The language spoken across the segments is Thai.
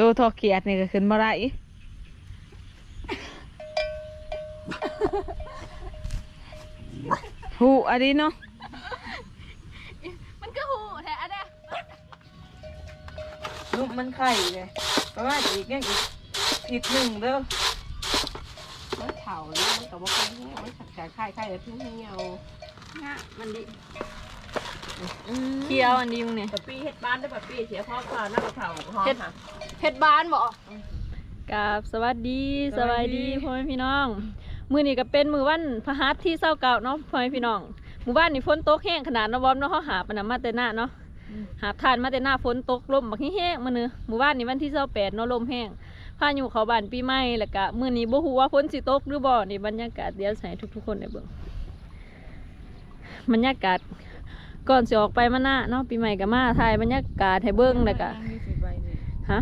ตัวทอเกียดนี่ก็ขึ้นมาได้หูอันนี้เนาะ มันก็หูแท้อันเนี้ยลูกมันไข่เลยประมาณอีกยังอีกอีกหนึ่งเด้อมันเผาเนี่ยมันกับว่าคนเนี่ยมันขัดขาไข่ไข่แล้วทิ้งให้เงาง่ะมันดิ เคี้ยวอันนี้มึงเนี่ยแบบปีเฮ็ดบ้านได้แบบปีเสียพ่อข่าวหน้าเผาหอมค่ะเฮ็ดบ้านบ่กับสวัสดีสวัสดีพ่อแม่พี่น้อง มือนี้ก็เป็นมือวันพฤหัสที่เศร้าเก่าเนาะพ่อแม่พี่น้องหมู่บ้านนี่ฝนตกแห้งขนาดเนาะบอมเนาะเขาหาปะนะมาแต่หน้าเนาะหาบทานมาแต่หน้าฝนตกลมบักแห้งๆมื้อนึหมู่บ้านนี่วันที่เศร้าแปดเนาะลมแห้งพายุเขาบ้านปีใหม่แล้วก็มื้อนี้บ่ฮู้ว่าฝนสิตกหรือบ่นี่บรรยากาศเดี๋ยวใส่ทุกๆคนได้เบิ่งบรรยากาศ ก่อนสิออกไปมาหน้าเนาะปีใหม่ก็มาถ่ายบรรยากาศให้เบิ่งแล้วก็ฮะ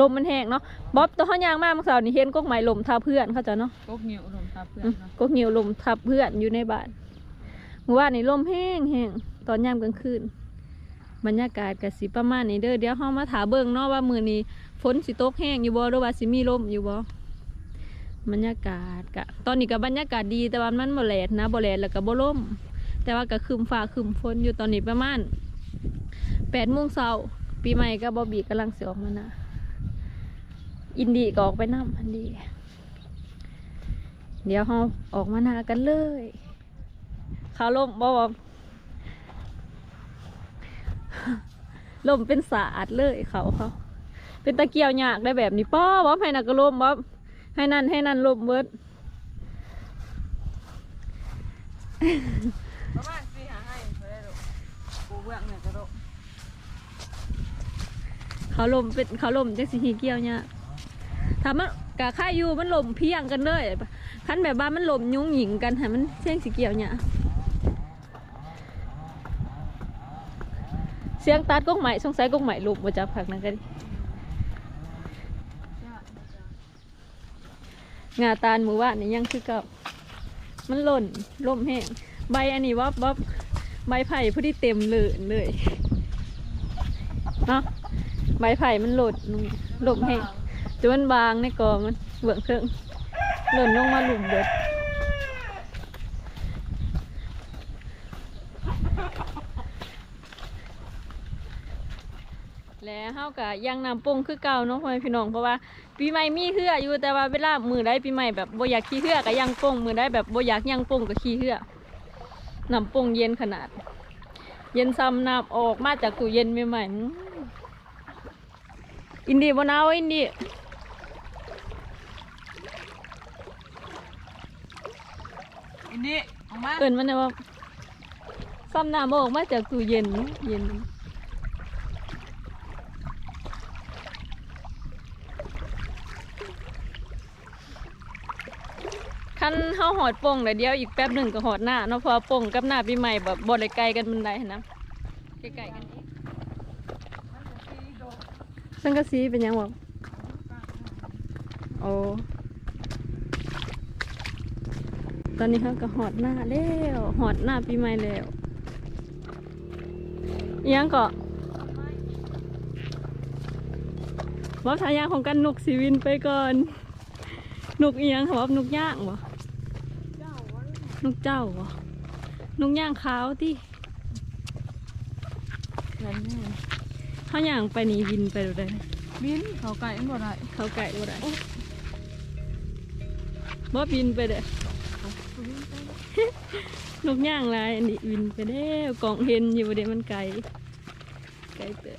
ลมมันแห้งเนาะบ๊อบตัวเขายางมากเมื่อเสาร์นี่เห็นกกไม้ลมทับเพื่อนเขาใจะเนาะกกเหนียวลมทับเพื่อนอืมเนาะกกเหนียวลมทับเพื่อนอยู่ในบ้านเมื่อวานนี่ลมแห้งแห้งตอนยามกลางคืนบรรยากาศกสิประมาณนี้เด้อเดี๋ยวเขามาถาเบิ่งเนาะว่ามือนี้ฝนสิตกแห้งอยู่บ่หรือว่าสิมีลมอยู่บ่บรรยากาศกะตอนนี้ก็บรรยากาศดีแต่ว่ามันบ่แลดนะบ่แลดแล้วก็บ่ลม แต่ว่าก็คืมฟ้าคืมฝนอยู่ตอนนี้ประมาณแปดโมงเช้าปีใหม่ก็บอบบี้กำลังเสิออกมานะอินดีก็ออกไปน้ำพันดี เดี๋ยวเราออกมานากันเลยเขาลมบอบลมเป็นสาดเลยเขาเขาเป็นตะเกียวยากได้แบบนี้ป้อบอบให้นักก็ลมบอบให้นั่นให้นั่นลมเบิดประมาณสี่หาให้เพื่อนลูกปู เบื้องเนี่ยกระโดดเขาลมเป็นเขาลมจังสีเกี่ยวเนี่ยถ้ามันกะค่าอยู่มันลมเพียงกันเลยคันแบบบ้านมันลมยุ้งหญิงกันให้มันเสียงสิเกี่ยวเนี่ยเสียงตัดกงใหม่สงสัยกงใหม่ลูกมาจากผักนั่นกันงาตาลหมูว่านนี่ยังคือกับมันหล่นลมแห้งใบอันนี้ว่าบ๊อบ ใบไผ่พอดีเต็มเลยเลยเนาะไม้ไผ่มันหล่นลงหล่มแห้จนมันบางในกอมันเบื้องเครื่องหล่นลงมาหลุมเบิดแล้วเฮากะยังนำปงคือเก่าเนาะพ่อพี่น้องเพราะว่าปีใหม่มีเหืออยู่แต่ว่าเวลามือได้ปีใหม่แบบบ่อยากขี้เหือก็ยังปงมือได้แบบบ่อยากยังปงก็ขี้เหือ นำปงเย็นขนาด เย็นซ้ำน้ำออกมาจากตู้เย็นใหม่ๆอื้ออินดีบนเอาอินดีอินนี่ออกมาเอินมันเนี่ยว่าซ้ำน้ำออกมาจากตู้เย็นเย็น คันเฮาหอดโป่งแต่เดียวอีกแป๊บหนึ่งก็หอดหน้าเนาะพอโป่งกับหน้าปีใหม่แบบบ่ได้ไกลกันมันไดนะใกล้ๆกันอีกสังกะสีเป็นยังบอกโอ้ตอนนี้เขาก็หอดหน้าแล้วหอดหน้าปีใหม่แล้วอิหยังก็บอกทายางของกันนุกสีวินไปก่อนนุกเอียงเขาบอกนุกย่างบ่ นุกเจ้าบ่นุกย่างขาวที่นั่นแน่เขาย่างไปนี่วินไปดูได้บินเขาไก่อันบ่ได้เขาไก่บ่ได้บ่บินไปเด้อนกย่างลายอันนี้วินไปแล้วกล่องเห็นอยู่เดี๋ยวมันไกลไกลเตอะ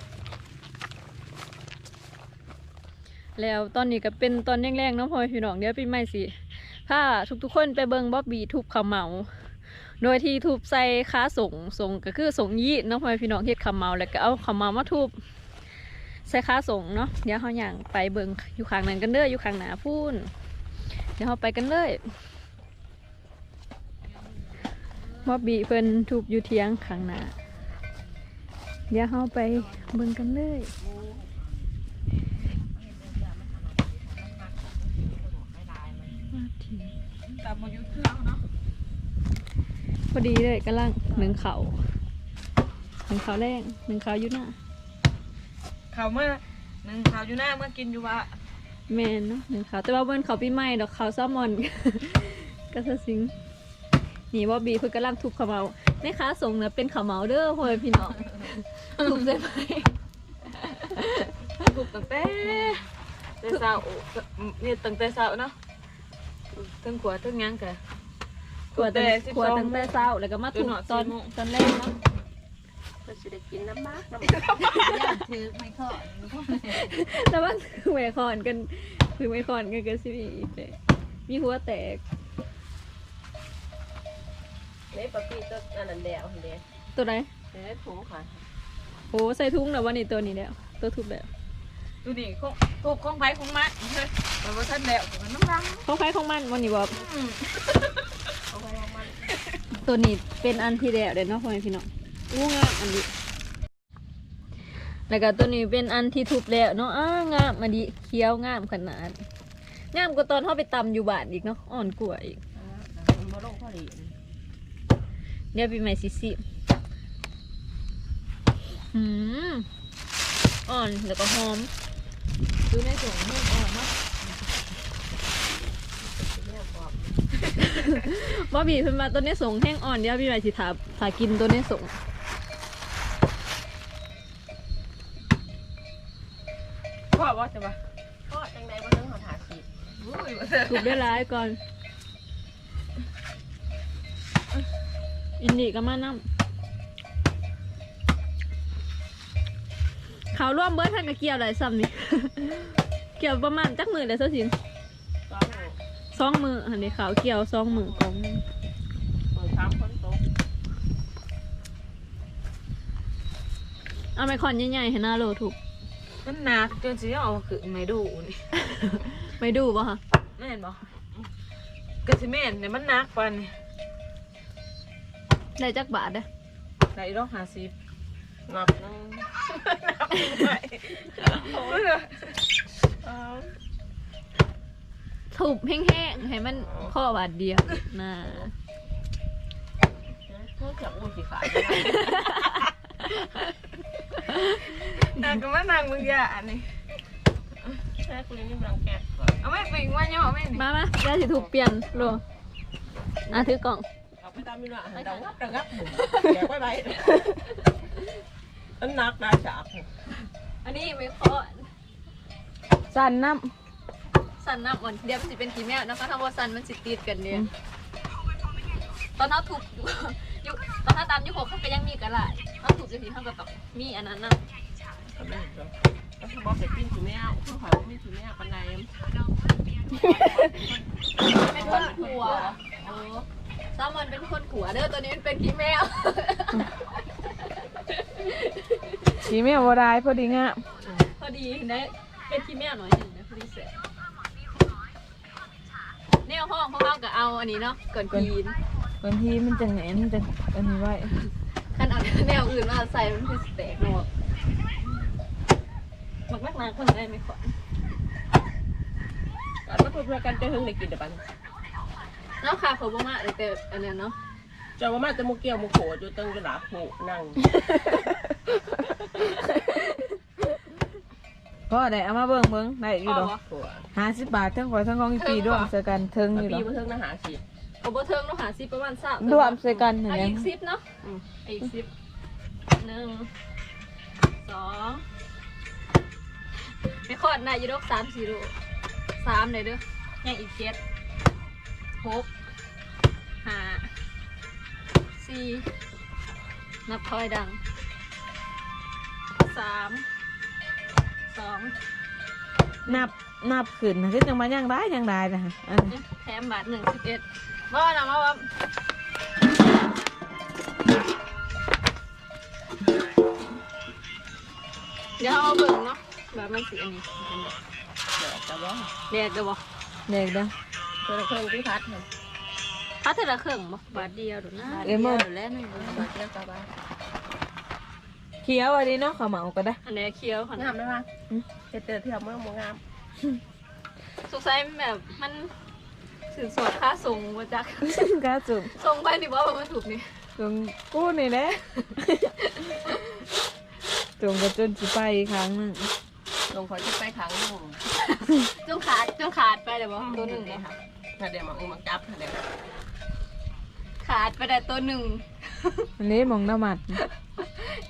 แล้วตอนนี้ก็เป็นตอนแรกๆเนาะพ่อพี่น้องเดี๋ยวปีใหม่สิ ถ้าทุกๆคนไปเบิงบ๊อบบี้ทุบขาเหมา โดยที่ทุบใส่ค้าส่งส่งก็คือส่งยีดเนาะพ่อพี่น้องเฮ็ดขาเหมาแล้วก็เอาขาเหมามาทุบใส่ค้าส่งเนาะเดี๋ยวเขาอย่างไปเบิงอยู่ข้างนั้นกันเด้ออยู่ข้างหนาพูนเดี๋ยวเขาไปกันเลยมอบบี้เพิ่นถูกอยู่เทียงข้างหน้าเดี๋ยวเราไปเบิ่งกันเลยมาถึง ตามมายุทธ์เครื่องเนาะพอดีเลยกำลังหนึ่งเขาหนึ่งเขาแรงหนึ่งเขาอยู่หน้าเขามาหนึ่งข้าวอยู่หน้าเมื่อกินอยู่ว่าแม่นเนาะหนึ่งเขาวแต่ว่าเบิ่นเขาปีใหม่ดอกเขาวแซลมอนก็ซะสิงนี่บ่บีเพิ่นกำลังทุบข้าวเหมาแม่ค้าส่งเน่ะเป็นข้าวเหมาเด้อพ่อแม่พี่น้องทุบได้ไหมถูกตั้งแต่แต่เช้านี่ตั้งแต่เช้าเนาะ ทั้งขวดทั้งหยังกะ ขวดตั้งขวดตั้งแต่เช้าแล้วก็มาทุบจนหอดตอนสี่โมงตอนแรกเนาะก็สิได้กินน้ำมากน้ำถือไม่ข้าแต่ว่าคือไม่คอนกันคือไม่คอนกันกันสิมีอีกเลยมีหัวแตกในปกติก็อันนั้นแดวเด้ตัวไหนในถุงค่ะโอ้ใส่ถุงแล้ววันนี้ตัวนี้แล้วตัวทุบแล้ว ดูดิของถูกของไผของมันเฮ้ยแต่ว่าท่านแล้วมันน้ำรังของใครของมันวันนี้บอกเอาไว้ว่ามันตัวนี้เป็นอันที่แล้วเดี๋ยวเนาะพ่อแม่พี่น้องอู้งามอันนี้แล้วก็ตัวนี้เป็นอันที่ทุบแล้วเนาะอ้างามอันนี้เคี้ยวงามขนาดงามกว่าตอนเขาไปตำอยู่บ้านอีกเนาะอ่อนกว่าอีก มันบ่ลงพอดีเดี๋ยวปีใหม่สิสิอืมอ่อนแล้วก็หอม ดูในถุงนี่อ่อนมากเนี่ยบอกบ่บีเพิ่นมาตัวนี้ส่งแห้งอ่อนเดี๋ยวพี่ใหม่สิถาถากินตัวนี้ส่งพ่อว่าจะปะก็จังใดบ่ต้องหาหาสิอุ้ยถูกได้ร้ายก่อน อินดีก็มานั่ เขาวร่วมเบิร์ดท่านก็เกี่ยวอะไรซ้ำนี่ เกี่ยวประมาณจักมือเลยเท่าสินต้องสองมืออันนี้ขาวเกี่ยวสองมือกองเปิด3คนโตเอาไมคอนใหญ่ๆให้หน้าโลถูกมันหนักจนสิเอาคือไม่ดูนี่ไม่ดูป่ะคะแม่นบ่กะสิแม่นเนี่ยมันหนักปานนี่ได้จักบาทเด้อได้ดอกห้าสิบนับนึงโอ้ยเอา ถูกแห้งๆ ให้มันข้อบาทเดียวน่าเพื่อจะอุ้ยสิขายนางก็มานางมึงอย่าอันนี้แค่คุณนี่กำลังแกะก่อนเอาไม่ไปว่าย่อไม่นี่มามาได้สิถูกเปลี่ยนโลอะถือกล่องเอาไปตามมีหน่อยดังงับดังงับแกะไว้ไว้ อันนักได้ฉากอันนี้ไม่คอนสันน้ำสันน้ำอ่อนเดี๋ยวมันสิเป็นกี่แม่นะคะถ้าว่าสันมันสิติดกันเนี่ยตอนเขาถูกอยู่อยู่ตอนเขาตามอยุคหกเขาก็ยังมีกระไรเขาถูกจะทีเขาก็ต้องมีอันนั้นนะก็ไม่เจอก็คือบอกเป็นปิ้นสีแมวเพื่อขายว่ามีสีแมวปันใดเป็นคนขัวโอ้ซามันเป็นคนขัวเด้อตัวนี้มันเป็นกี่แมว สีแม่บ่ได้พอดีงะพอดีได้เป็นกี่แมวหน่อยหนึ่งนะพอดีเสร็จแนวห้องของเราก็เอาอันนี้เนาะเกินกีนบางทีมันจะแหนนมันจะอันนี้ไว้ขันเอาแนวอื่นมาใส่มันคือสเต็กเนาะมักนักนาคนได้ไหมขวัญกันมาเพื่อกันจะหึงได้กินเดี๋ยวปันเนาะค่ะเขาบอกมาแต่อันเนี้ยเนาะเจ้าว่ามาจะมุกเกี่ยวมุกโขอยู่ตั้งเวลาโขนั่งพ่อได้เอามาเบิ่งเบิ่งได้อยู่ดอกโขห้าสิบบาททั้งข่อยทั้งของอีปีร่วมใส่กันเทิงอยู่ดปีอกมาเทิงนะหาสิโอ้โบเทิงเนาะหาซิปประมาณสามรวมใส่กันเห็นเอาไหมอีกซิปเนาะเอาอีกซิปหนึ่งสองไม่ขอดนายยูโรสามสี่โลสามเลยเด้อยังอีกเจ็ดหกห้า สี่นับคอยดังสามสองนับนับขึ้นนะคือจังมาย่างได้ย่างได้นะฮะอันนี้แถมบาทหนึ่งสิบเอ็ดว่านะมาว่าเดี๋ยวเอาเบิ่งเนาะแบบมันสีอันนี้เดี๋ยวจะว่าแดกเดี๋ยวบอกเด็กเด้อเพิ่งเพิ่งที่พัดมัน ถ้าเธอละเครื่องบ่บาทเดียวเดี๋ยวนะเอ้ยมึงเดี๋ยวแล้วหนึ่งมาเที่ยวกับบ้านเคี้ยวอันนี้เนาะข้าวเหมาก็ได้อันนี้เคี้ยวค่ะงามไหมวะเจอเจอเที่ยวเมืองมงามสุกไซแบบมันสินสอดค่าส่งมาจากกาจุ่มส่งไปนี่บ่ว่ามันถูกนี่จุ่มกู้นี่แหละจุ่มกระจนสิไปอีกครั้งหนึงลงคอยจะไปขังลุงจงขาดจงขาดไปเลยบ่ตัวหนึ่งเลยเนี่ยค่ะถ้าเดี๋ยวมาอุ้มมาจับถ้าเดี๋ยว ขาดไปได้ตัวหนึ่ง อันนี้มองน้ำมัน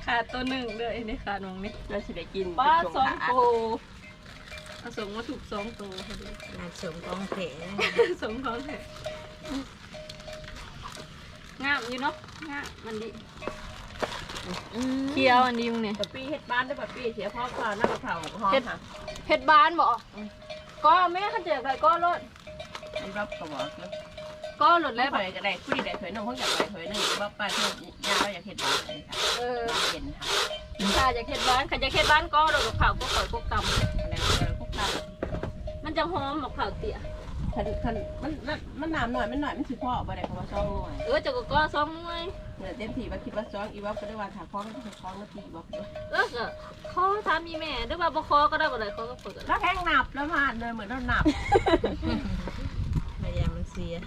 ขาดตัวหนึ่งเลยนี่ขาดมองนี่เราสิได้กินป้าสองตัโตผสมมาถูกสองโตพอดีน่าสมกองเถงสมเขาเลยงามอยู่เนาะงามมันดีเคี้ยวอันดีมึงเนี่ยปะปี้เฮ็ดบ้านได้ปะปี้เสียพ่อก่อนน้ำมะพร้าวหอมเฮ็ดค่ะเฮ็ดบ้านบ่ก็แม่ขันเจอใครก็รถมันรับกระบอก แล้วก็รถแล้แล้ววไปก็ได้คุยได้เผยน้องเขาอยากไปเผยนึงว่าป้าเที่ยวยาเราอยากเฮ็ดบ้านเลยค่ะเออบ้านเย็นค่ะถ้าอยากเฮ็ดบ้านขันอยากเฮ็ดบ้านก็รถกับข้าวก็ข่อยพวกตอะไรก็พวกเราำมันจะหอมกับข้าวเตี๋ยคันคันมันมันมันน้ำหน่อยมันหน่อยมันสิพ่อบ่ได้เพราะว่าซองหน่อยเออเจะก็ก็สองหน่วยเหมือนเต็มที่ว่าคิดว่าซองอีว่าก็ได้ว่าถ้าคล้องก็คล้องนาทีบอกด้วยเออก็ขอถามมีแม่หรือว่าบ่ขอก็ได้บ่ได้ขอก็เปิดแล้วแห้งหนับแล้วผ่านเลยเหมือนเราหนับพยายามมัน เสีย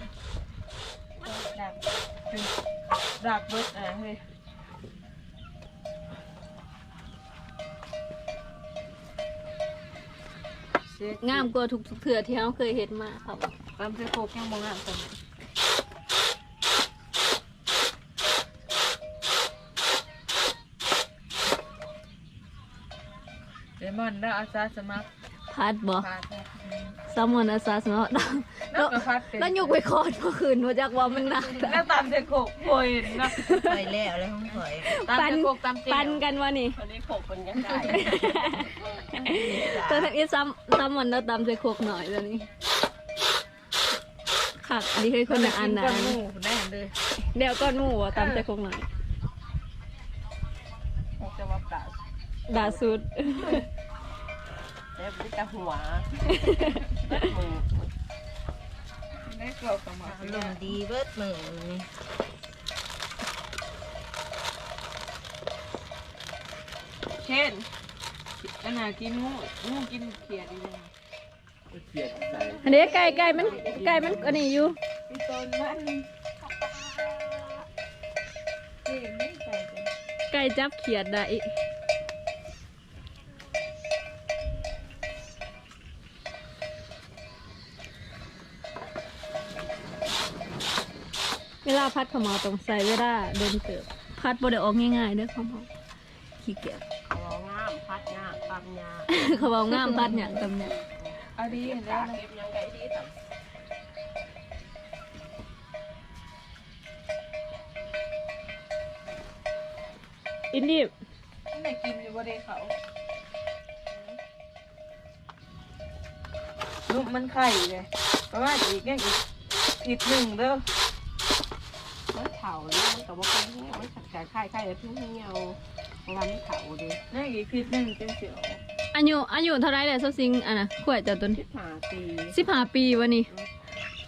ดักดักเบิดอะเฮ้ยงามกว่าทุกๆเถื่อที่เราเคยเฮ็ดมาครับตามเสื้อโคกยังมองงามตรงนี้เลมอนแล้วอาซาสมัคร พัดบ่พาดสมอนอาสาสเนาะแล้วก็พัดเป็นแล้วยกไปคอดเมื่อคืนว่าจักว่ามันหนักแล้วตามเสื้อโคกโอยนะไปแล้วแล้วห้องถอยตามเสื้อโคกตามเจียปันวกันวะนี่คนนี้โขกคนยังได้ตอนนี้ซ้ำซ้ำมันแล้วตามใจโคกหน่อยตอนนี้ค่ะอันนี้คือคนละอันนะก้อนหมูได้เลยเดี๋ยวก้อนหมูอะตามใจโคกหน่อยจะว่าปลา ด่าสุด แล้วมันจะหัวมือได้เกลือกับหมาอารมณ์ดีเบิดมือนี่เช่นอันน่ะกินงูงูกินเขียดดีเลยอันนี้ไก่ไก่มันไก่มันอันนี้อยู่พี่ต้นมันเก่งไม่ใส่กันไก่จับเขียดได้เวลา พัดขมาต้องใส่เวลาเดินเติบพัดบ่ได้ออกง่ายๆเด้อขมาขี้เกียจเขางามพัดงามปั๊มยาขาบองามพัดเนี่ยตำเนี่ยเอาดีเก็บแล้วเก็บยังไงที่ต่ำอินดี้ไหนกินอยู่บ่ได้เขาลูกมันไข่เลยประมาณอีกยังอีกอีกหนึ่งเด้อ มันเถาเนี่ยมันกับว่าคนที่มันขัดขาค่ายค่ายแล้วที่เหี่ยวเวลามันเถาดิยังอีกคลิปหนึ่งเป็นเสียวอายุอายุเท่าไรแหละซับซิงอะนะขวดจากต้นสิบห้าปีสิบห้าปีวะนี่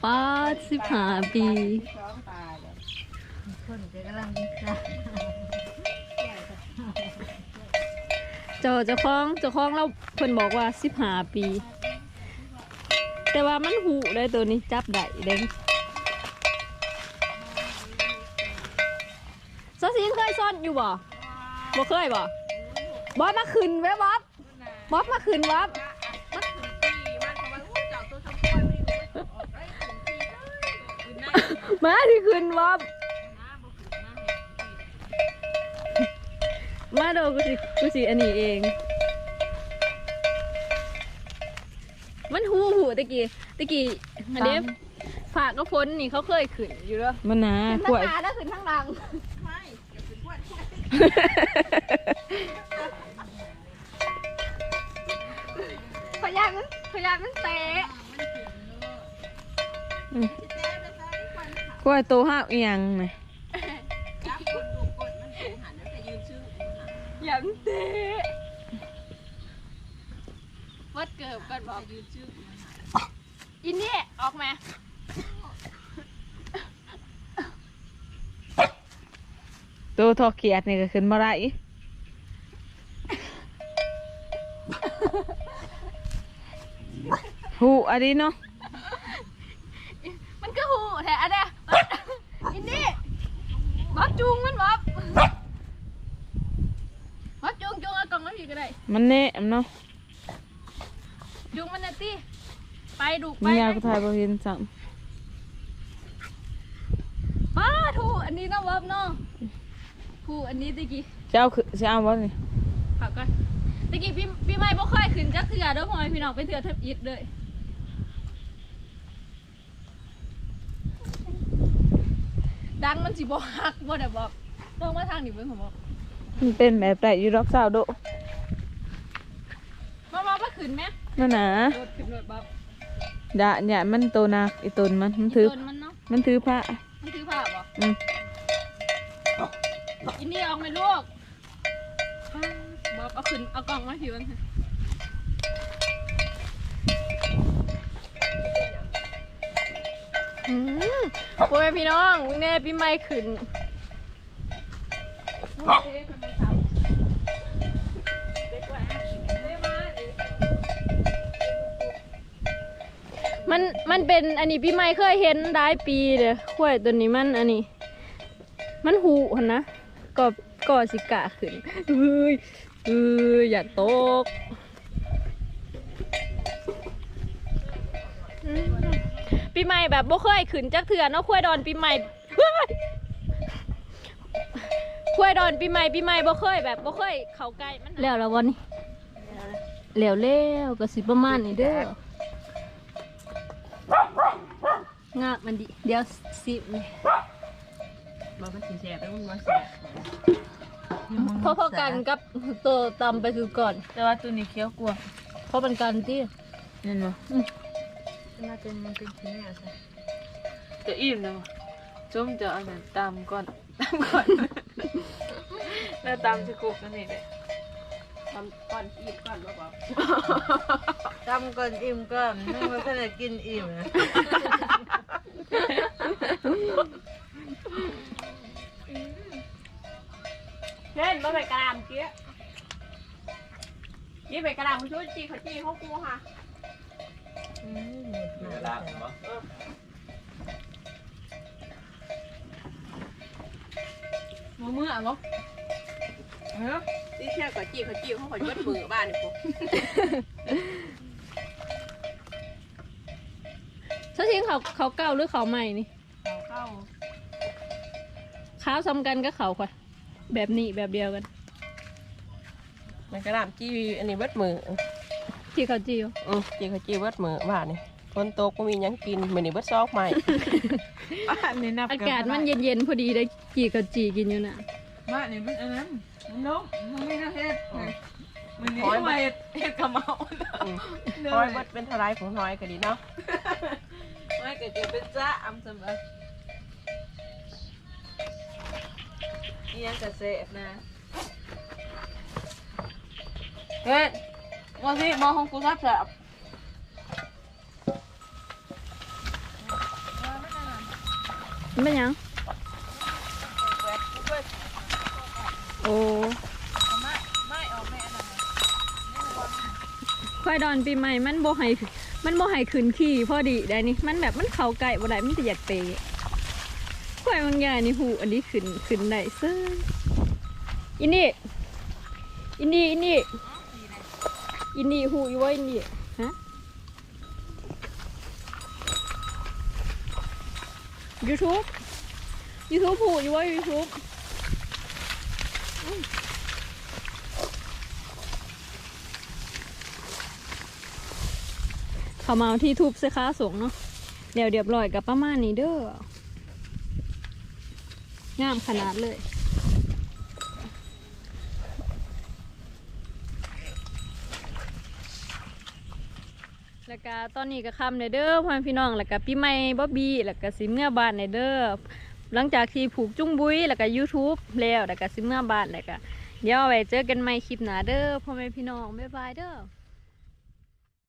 ป้าสิบห้าปีซ้อมตาเลยคนจะกำลังดีค่ะเจ้าเจ้าของเจ้าของเราเพิ่นบอกว่าสิบห้าปี แต่ว่ามันหูได้ตัวนี้จับได้เด้งซับซิงเคยซ่ อนอยู่บ่บ่เคยบ่บอสมาขึ้นแว้บอสบอสมาขึ้นวับมาที่ขึ้นวับมาโดกูสิกูสิอันนี้เอง มันหูหูตะกี้ตะกี้อันนี้ฝากก็พ้นนี่เขาเคยขึ้นอยู่แล้วมันนะขึ้นกล้วย ทั้งหนาแล้ขึ้นทั้งหลัง พยานมันพยานมันเตะกล้วยโตห้าเอียงไหมอย่ามันเตะวัดเกิบกันบอกยืนชื่ออินนี่ออกมา โตทอเขียดนี่ก็ขึ้นมาไรหูอันนี้เนาะ มันก็หูแท้อันเนี้ยอินนี่บ๊อบจูงมันบ๊อบบ๊อบจูงจูงเอากล่องน้ำผีก็ได้ มันแน่เนาะ จุงมันนะติไปดูไปมียาไปกูถ่ายบ่เห็นซ้ํป้าถูกอันนี้นะวับเนาะ ถูกอันนี้ตะกี้จะเอาคือจะเอาบ่นี่ฝากก่อนตะกี้พี่พี่ไม่บ่ค่อยขึ้นจักเถื่อเด้อพ่อแม่พี่น้องเป็นเถื่อแทบอิดเลยดังมันสิบ่ฮักบ่ได้บอกเบิ่งมาทางนี้เบิ่งผมบอกมันเป็นแบบไรอยู่รอบสาวโดมามาบ่ขึ้นไหมนั่นน่ะโดดขึ้นโดดบับดะเนี่ยมันโตนักอีตนมันมันถือโดนมันเนาะมันถือผ้ามันถือผ้าบ่อืม อินนี่ออกไหมลูกบอกเอาขึ้นเอากล่องมาผิวมันอืมพ่อแม่พี่น้องมึงแน่พี่ไม่ขึ้นมันมันเป็นอันนี้พี่ไม่เคยเห็นได้ปีเด้อขวายตัวนี้มันอันนี้ มันหูหันนะ ก็ก็สิกะขึ้นเอ้ยเอ้ยอย่าตกอืมปีใหม่แบบบ่เคยขึ้นจักเถื่อเนาะควายดอนปีใหม่เฮ้ยควายดอนปีใหม่ปีใหม่บ่เคยแบบบ่เคยเข้าใกล้มันแล้วแล้ววันนี้แล้วแล้วก็สิประมาณนี้เด้องาบมันดิเดี๋ยวสิบนี่ บ่มันสิแซ่บแล้วมันบ่แซ่บพอพอๆกันกับตัวตำไปคือก่อน แต่ว่าตัวนี้เคี้ยวกลัวเพราะเป็นการที่นั่นบ่น่าจะมันเป็นชิ้นแนวใช่จะอิ่มแล้วจมจะเอาหนังตามก่อนตามก่อนแล้วตามสิกุกนั่นนี่แหละทำก่อนอีกก่อนบ่บ่ทำก่อนอิ่มก่อนนึกว่าขนาดกินอิ่มนะ ยี่ไปกระดามช่วยจีเขาจีเขากูค่ะอืมหมดหนาแล้วมือมืออะบ่เออที่เที่ยวกับจีเขาจีเขาขอยวัดมือบ้านนี่ปุ๊เช้าทิ้งเขาเขาเก่าหรือเขาใหม่นี่เขาเข้า ข้าวซ้ำกันก็เขาค่ะ แบบนี้แบบเดียวกัน มันกระดามจีอันนี้วัดมือที่เขาจีวอือจีเขาจีวัดมือบ้านนี่คนโตก็มีหยังกินมื้อนี้วัดซอกใหม่อันนี้นับอากาศมันเย็นๆพอดีได้จีเขาจีกินอยู่น่ะบ้านนี่มันอันนั้นมันล้มมันไม่น่าเฮ็ดมันนี่โอ้ยทำไมเฮ็ดเฮ็ดกะเมาอืมเด้อร้อยวัดเป็นทลายของน้อยก็ดีเนาะไม่เกิดจะเป็นจ้าอำสำหรับนี่ยังกระเสบนะ เฮ้ยมาสิมาห้องกูรับแสบมันเป็นหยัง โอ้ควายดอนปีใหม่มันโบไห้มันโบไห้ขึ้นขี่พอดีได้นี่ มันแบบมันเขาไก่บ่ได้มันจะอยากเปย์ควายบางอย่างนี่หูอันนี้ขึ้นขึ้นได้เซ้ยอินนี่อินนี่อินนี่ อินนี่หูอยู่ว่าอินนี่ฮะ YouTube YouTube ผูอยู่ว่า YouTube อืมเขามาที่ทุบเสค้าสูงเนาะเดี๋ยวเรียบร้อยกับประมาณนี้เด้องามขนาดเลย แล้วก็ตอนนี้ก็คำในเด้อพ่อแม่พี่น้องแล้วก็พี่ใหม่บ๊อบบี้แล้วก็สิเมื่อบ้านในเด้อหลังจากที่ผูกจุ้งบุ้ยแล้วก็ YouTube แล้วแล้วก็สิเมื่อบ้านแล้วก็เดี๋ยวเอาไว้เจอกันใหม่คลิปหน้าเด้อพ่อแม่พี่น้องบ๊ายบายเด้อ